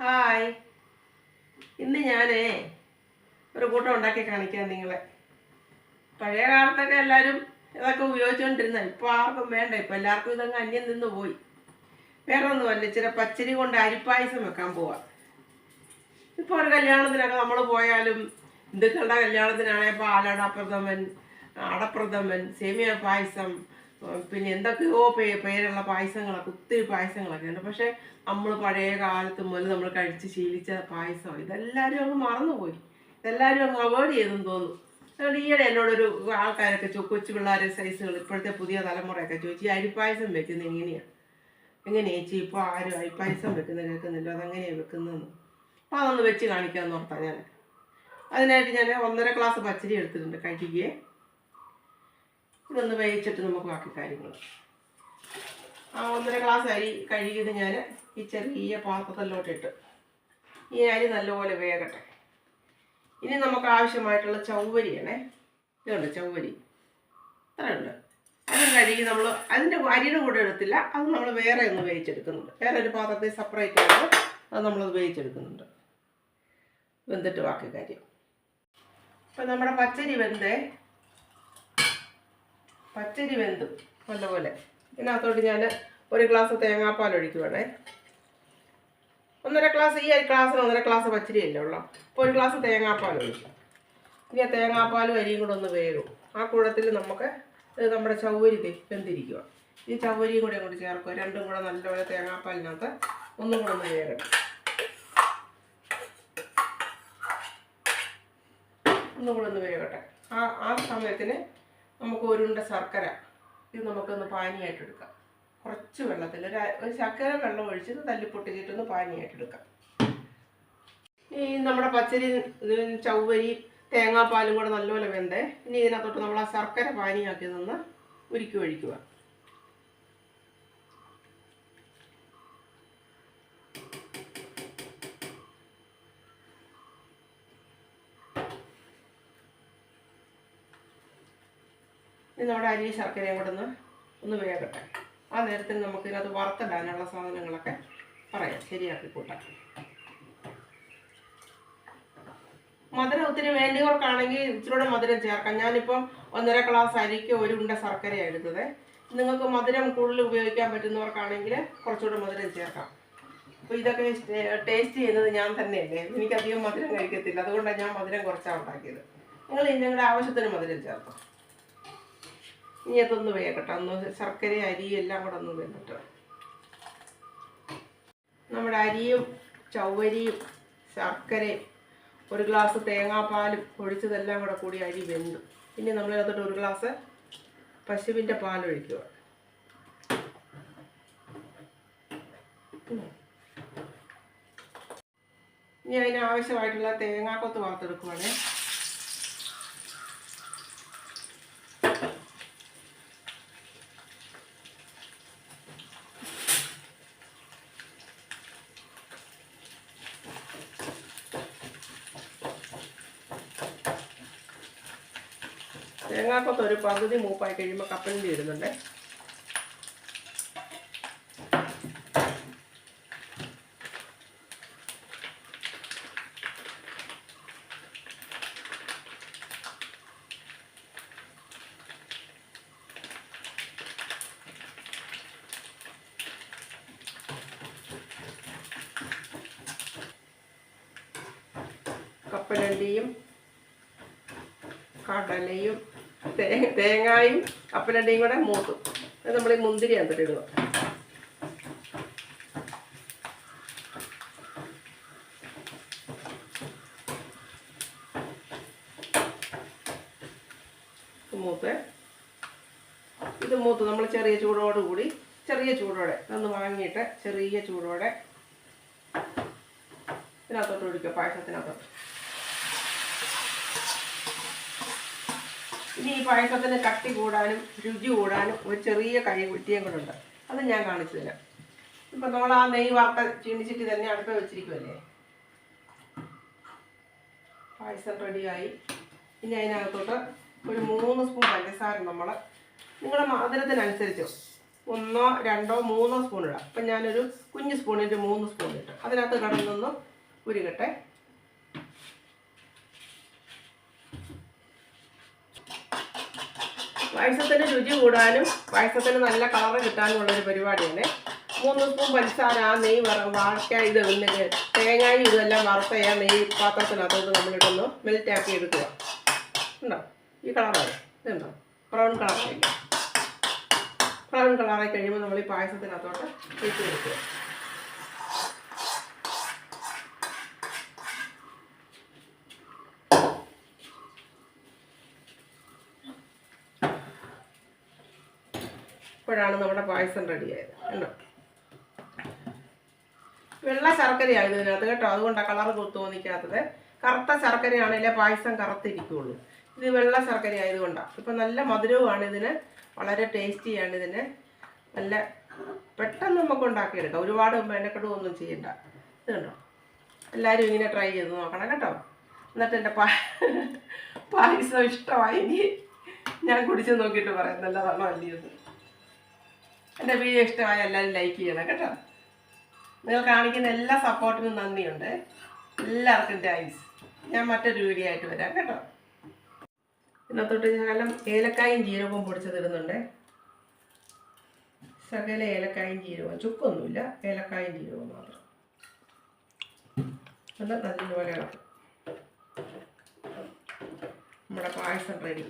Hi. ഇന്ന് ഞാനേ ഒരു കൂട്ടം ഉണ്ടാക്കി കാണിക്കാം നിങ്ങളെ. പഴയ കാലത്തൊക്കെ എല്ലാവരും ഇതൊക്കെ ഉപയോഗിച്ചുകൊണ്ടിരുന്ന ഇപ്പോൾ ആർക്കും വേണ്ട. ഇപ്പം എല്ലാവർക്കും ഇതങ്ങ് അന്യം നിന്ന് പോയി. വേറെ ഒന്നുമല്ല ഇച്ചിരി പച്ചരി കൊണ്ട് അരിപ്പായസം വെക്കാൻ പോവാ. ഇപ്പോൾ ഒരു കല്യാണത്തിനൊക്കെ നമ്മൾ പോയാലും ഹിന്ദുക്കളുടെ കല്യാണത്തിനാണെങ്കിൽ പാലടപ്രഥമൻ അടപ്രഥമൻ സേമിയ പായസം പിന്നെ എന്തൊക്കെയോ പേ പേരുള്ള പായസങ്ങളൊക്കെ ഒത്തിരി പായസങ്ങളൊക്കെ ഉണ്ട്. പക്ഷെ നമ്മൾ പഴയ കാലത്ത് മുതൽ നമ്മൾ കഴിച്ച് ശീലിച്ച പായസം ഇതെല്ലാവരും അങ്ങ് മറന്നുപോയി. ഇതെല്ലാവരും അങ്ങ് അവോയ്ഡ് ചെയ്തെന്ന് തോന്നുന്നു. അതുകൊണ്ട് ഈയിടെ എന്നോടൊരു ആൾക്കാരൊക്കെ ചോ കൊച്ചു പിള്ളേരെ സൈസുകൾ ഇപ്പോഴത്തെ പുതിയ തലമുറയൊക്കെ ചോദിച്ചു അരിപ്പായസം വെക്കുന്നത് എങ്ങനെയാണ് എങ്ങനെയാ ചേച്ചി ഇപ്പോൾ ആരും അരിപ്പായസം വെക്കുന്നത് കേൾക്കുന്നില്ല? അതെങ്ങനെയാണ് വെക്കുന്നതെന്ന്? അപ്പോൾ അതൊന്ന് വെച്ച് കാണിക്കാമെന്ന് ഓർത്താ ഞാൻ അതിനായിട്ട് ഞാൻ ഒന്നര ഗ്ലാസ് പച്ചരി എടുത്തിട്ടുണ്ട് കഴുകിയേ. ഇതൊന്ന് വേവിച്ചിട്ട് നമുക്ക് ബാക്കി കാര്യങ്ങൾ. ആ ഒന്നര ഗ്ലാസ് അരി കഴുകിയത് ഞാൻ ഈ ചെറിയ പാത്രത്തിലോട്ടിട്ട് ഈ അരി നല്ലപോലെ വേകട്ടെ. ഇനി നമുക്ക് ആവശ്യമായിട്ടുള്ള ചൗവരിയാണേ. ഇതുണ്ട് ചൗവരി. ഇത്രയുണ്ട് അതും കഴുകി നമ്മൾ അതിന്റെ അരിയുടെ കൂടെ എടുത്തില്ല. അത് നമ്മൾ വേറെ ഒന്ന് വേവിച്ചെടുക്കുന്നുണ്ട്. വേറെ ഒരു പാത്രത്തിൽ സെപ്പറേറ്റ് ആയിട്ട് അത് നമ്മളത് വേവിച്ചെടുക്കുന്നുണ്ട്. വെന്തിട്ട് ബാക്കി കാര്യം. ഇപ്പം നമ്മുടെ പച്ചരി വെന്തേ പച്ചരി വെന്തു. നല്ലപോലെ ഇതിനകത്തോട്ട് ഞാൻ ഒരു ഗ്ലാസ് തേങ്ങാപ്പാൽ ഒഴിക്കുവാണേ. ഒന്നര ഗ്ലാസ് ഈ ഗ്ലാസ്സിന് ഒന്നര ഗ്ലാസ് പച്ചരി അല്ലേ ഉള്ളൂ. അപ്പോൾ ഒരു ഗ്ലാസ് തേങ്ങാപ്പാൽ ഒഴിക്കും. ഇനി ആ തേങ്ങാപ്പാലും അരിയും കൂടെ ഒന്ന് വേകും ആ കൂടത്തിൽ നമുക്ക് നമ്മുടെ ചവരി വെന്തിരിക്കുക ഈ ചവരിയും കൂടെ അങ്ങോട്ട് ചേർക്കുക. രണ്ടും കൂടെ നല്ലപോലെ തേങ്ങാപ്പാലിനകത്ത് ഒന്നും കൂടെ ഒന്ന് വേകണം ഒന്നും കൂടെ ഒന്ന് വേകട്ടെ ആ ആ സമയത്തിന് നമുക്ക് ഒരുണ്ട ശർക്കര. ഇത് നമുക്കൊന്ന് പാനിയായിട്ട് എടുക്കാം. കുറച്ച് വെള്ളത്തിൽ ഒരു ഒരു ശർക്കര വെള്ളം ഒഴിച്ച് തല്ലിപ്പൊട്ടിച്ചിട്ടൊന്ന് പാനിയായിട്ട് എടുക്കാം. ഈ നമ്മുടെ പച്ചരി ചവ്വരി തേങ്ങാപ്പാലും കൂടെ നല്ലപോലെ വെന്തേ. ഇനി ഇതിനകത്തോട്ട് നമ്മൾ ആ ശർക്കര പാനിയാക്കി നിന്ന് ഉരുക്കി ഒഴിക്കുക. ഇനി നമ്മുടെ അരി ശർക്കരയും കൂടെ ഒന്ന് ഒന്ന് വേകട്ടെ ആ നേരത്തിന് നമുക്ക് ഇതിനകത്ത് വറുത്തിടാനുള്ള സാധനങ്ങളൊക്കെ പറയാം. ശരിയാക്കി കൂട്ടാം മധുരം ഒത്തിരി വേണ്ടിയവർക്കാണെങ്കിൽ ഇച്ചിരൂടെ മധുരം ചേർക്കാം. ഞാനിപ്പം ഒന്നര ഗ്ലാസ് അരിക്ക് ഒരു ഉണ്ട ശർക്കരയാണ് എടുത്തത്. നിങ്ങൾക്ക് മധുരം കൂടുതൽ ഉപയോഗിക്കാൻ പറ്റുന്നവർക്കാണെങ്കിൽ കുറച്ചുകൂടെ മധുരം ചേർക്കാം. അപ്പോൾ ഇതൊക്കെ ടേസ്റ്റ് ചെയ്യുന്നത് ഞാൻ തന്നെയല്ലേ? എനിക്കധികം മധുരം കഴിക്കത്തില്ല. അതുകൊണ്ടാണ് ഞാൻ മധുരം കുറച്ചാണ് ഉണ്ടാക്കിയത്. നിങ്ങൾ നിങ്ങളുടെ ആവശ്യത്തിന് മധുരം ചേർക്കാം ഇനി അതൊന്ന് വേകട്ടെ ഒന്ന് ശർക്കര അരി എല്ലാം കൂടെ ഒന്ന് വെന്നിട്ട് നമ്മുടെ അരിയും ചവ്വരിയും ശർക്കരയും ഒരു ഗ്ലാസ് തേങ്ങാപ്പാലും ഒഴിച്ചതെല്ലാം കൂടെ കൂടി അരി വെന്തു. ഇനി നമ്മളിതിനകത്തോട്ട് ഒരു ഗ്ലാസ് പശുവിന്റെ പാലൊഴിക്കുക ഇനി അതിനാവശ്യമായിട്ടുള്ള തേങ്ങാക്കൊത്ത് വാർത്തെടുക്കുവാണേ. തേങ്ങാക്കൊത്ത് ഒരു പകുതി മൂപ്പായി കഴിയുമ്പോൾ കപ്പലിന്റെ ഇടുന്നുണ്ട്. കപ്പലണ്ടിയും കടലയും തേങ്ങായും കപ്പലണ്ടിയും കൂടെ മൂത്തും. അത് നമ്മൾ ഈ മുന്തിരി അതിട്ട് ഇടുക മൂത്ത്. ഇത് മൂത്ത്. നമ്മൾ ചെറിയ ചൂടോട് കൂടി ചെറിയ ചൂടോടെ ഇതൊന്ന് വാങ്ങിയിട്ട് ചെറിയ ചൂടോടെ ഇതിനകത്തോട്ട് ഒഴിക്കുക പായസത്തിനകത്തോട്ട്. ഇനി ഈ പായസത്തിന് കട്ടി കൂടാനും രുചി കൂടാനും ഒരു ചെറിയ കഴി കുട്ടിയും കൂടെ ഉണ്ട്. അത് ഞാൻ കാണിച്ചു തരാം. ഇപ്പം നമ്മൾ ആ നെയ്യ് വാർത്ത ചീണിച്ചിട്ട് തന്നെ അടുപ്പ് വെച്ചിരിക്കുമല്ലേ പായസം റെഡിയായി. ഇനി അതിനകത്തോട്ട് ഒരു മൂന്ന് സ്പൂൺ പഞ്ചസാര നമ്മൾ നിങ്ങളുടെ മധുരത്തിനനുസരിച്ചോ ഒന്നോ രണ്ടോ മൂന്നോ സ്പൂൺ ഇടാം. അപ്പം ഞാനൊരു കുഞ്ഞ് സ്പൂണിന്റെ മൂന്ന് സ്പൂൺ ഇട്ടു. അതിനകത്ത് കടന്നൊന്ന് ഉരുകട്ടെ. പായസത്തിന് രുചി കൂടാനും പായസത്തിന് നല്ല കളറ് കിട്ടാനും ഉള്ളൊരു പരിപാടിയാണ്. മൂന്ന് സ്പൂൺ പഞ്ചസാര ആ നെയ്യ് വറ വാഴക്ക ഇത് തേങ്ങായും ഇതെല്ലാം വറുത്ത ആ നെയ്യ് പാത്രത്തിനകത്തോട്ട് നമ്മളിട്ടൊന്ന് മെൽറ്റാക്കി എടുക്കുക. ഉണ്ടോ? ഈ കളറാണ് ഇതുണ്ടോ? ബ്രൗൺ കളറായി ബ്രൗൺ കളറായി കഴിയുമ്പോൾ നമ്മൾ ഈ പായസത്തിനകത്തോട്ട് ഇട്ട് കൊടുക്കുക. ഇപ്പോഴാണ് നമ്മുടെ പായസം റെഡിയായത്. കണ്ടോ? വെള്ള ശർക്കരയാണ് ഇതിനകത്ത് കേട്ടോ. അതുകൊണ്ടാണ് കളർ തോന്നിക്കാത്തത്. കറുത്ത ശർക്കരയാണെങ്കിലേ പായസം കറുത്തിരിക്കുള്ളൂ. ഇത് വെള്ള ശർക്കര ആയതുകൊണ്ടാണ് ഇപ്പം നല്ല മധുരവുമാണ് ഇതിന്. വളരെ ടേസ്റ്റിയാണ് ഇതിന്. നല്ല പെട്ടെന്ന് നമുക്ക് ഉണ്ടാക്കിയെടുക്കാം. ഒരുപാട് മെനക്കെടും ഒന്നും ചെയ്യണ്ട. ഇത് കണ്ടോ? എല്ലാവരും ഇങ്ങനെ ട്രൈ ചെയ്ത് നോക്കണം കേട്ടോ. എന്നിട്ട് എന്റെ പായസം ഇഷ്ടമായെങ്കിൽ ഞാൻ കുടിച്ച് നോക്കിയിട്ട് പറയാം. നല്ലതാണോ അല്ലയോ എന്റെ വീഡിയോ ഇഷ്ടമായ എല്ലാവരും ലൈക്ക് ചെയ്യണം കേട്ടോ. നിങ്ങൾ കാണിക്കുന്ന എല്ലാ സപ്പോർട്ടിനും നന്ദിയുണ്ട്. എല്ലാവർക്കും താങ്ക്സ് ഞാൻ മറ്റൊരു വീഡിയോ ആയിട്ട് വരാം കേട്ടോ. ഇതിനകത്തോട്ട് ശകലം ഏലക്കായും ജീരകവും പൊടിച്ചതിടുന്നുണ്ട്. സകല ഏലക്കായും ജീരകവും ചുക്കൊന്നുമില്ല. ഏലക്കായും ജീരകവും മാത്രം. നല്ലപോലെ ഇളക്കും. നമ്മുടെ പായസം റെഡി